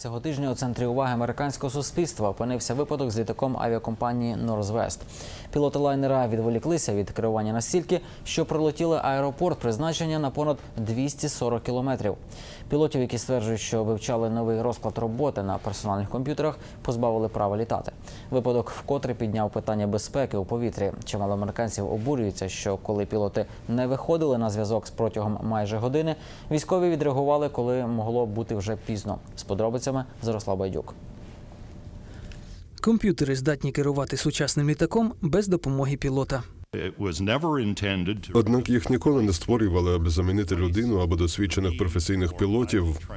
Цього тижня у центрі уваги американського суспільства опинився випадок з літаком авіакомпанії Норзвест. Пілоти лайнера відволіклися від керування настільки, що пролетіли аеропорт призначення на понад 240 кілометрів. Пілотів, які стверджують, що вивчали новий розклад роботи на персональних комп'ютерах, позбавили права літати. Випадок вкотре підняв питання безпеки у повітрі. Чимало американців обурюються, що коли пілоти не виходили на зв'язок з протягом майже години, військові відреагували, коли могло бути вже пізно. З подробицями Зарослав Байдюк. Комп'ютери здатні керувати сучасним літаком без допомоги пілота. Однак їх ніколи не створювали, аби замінити людину або досвідчених професійних пілотів.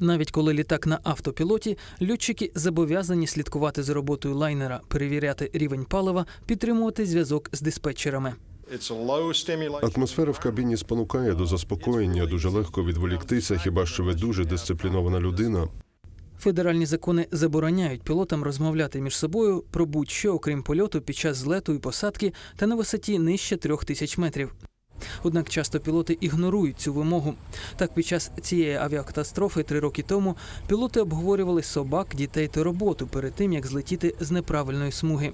Навіть коли літак на автопілоті, льотчики зобов'язані слідкувати за роботою лайнера, перевіряти рівень палива, підтримувати зв'язок з диспетчерами. Атмосфера в кабіні спонукає до заспокоєння, дуже легко відволіктися, хіба що ви дуже дисциплінована людина. Федеральні закони забороняють пілотам розмовляти між собою про будь-що, окрім польоту під час злету і посадки та на висоті нижче трьох тисяч метрів. Однак часто пілоти ігнорують цю вимогу. Так, під час цієї авіакатастрофи три роки тому пілоти обговорювали собак, дітей та роботу перед тим, як злетіти з неправильної смуги.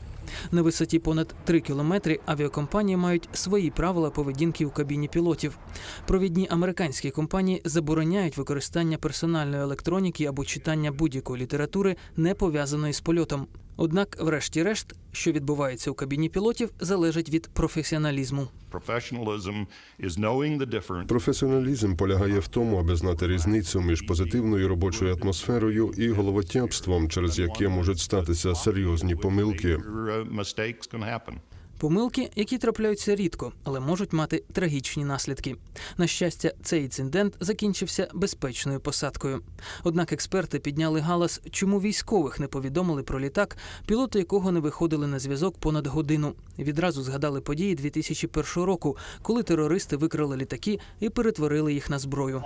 На висоті понад 3 кілометри авіакомпанії мають свої правила поведінки у кабіні пілотів. Провідні американські компанії забороняють використання персональної електроніки або читання будь-якої літератури, не пов'язаної з польотом. Однак, врешті-решт, що відбувається у кабіні пілотів, залежить від професіоналізму. Професіоналізм полягає в тому, аби знати різницю між позитивною робочою атмосферою і головотяпством, через яке можуть статися серйозні помилки. Помилки, які трапляються рідко, але можуть мати трагічні наслідки. На щастя, цей інцидент закінчився безпечною посадкою. Однак експерти підняли галас, чому військових не повідомили про літак, пілоти якого не виходили на зв'язок понад годину. Відразу згадали події 2001 року, коли терористи викрали літаки і перетворили їх на зброю.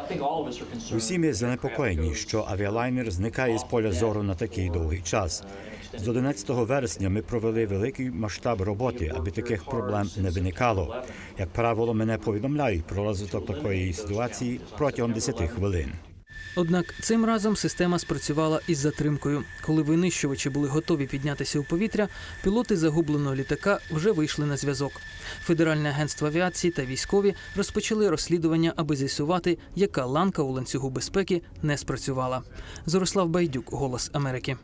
Усі ми занепокоєні, що авіалайнер зникає з поля зору на такий довгий час. З 11 вересня ми провели великий масштаб роботи, аби таких проблем не виникало. Як правило, мене повідомляють про розвиток такої ситуації протягом 10 хвилин. Однак цим разом система спрацювала із затримкою. Коли винищувачі були готові піднятися у повітря, пілоти загубленого літака вже вийшли на зв'язок. Федеральне агентство авіації та військові розпочали розслідування, аби з'ясувати, яка ланка у ланцюгу безпеки не спрацювала. Зорислав Байдюк, Голос Америки.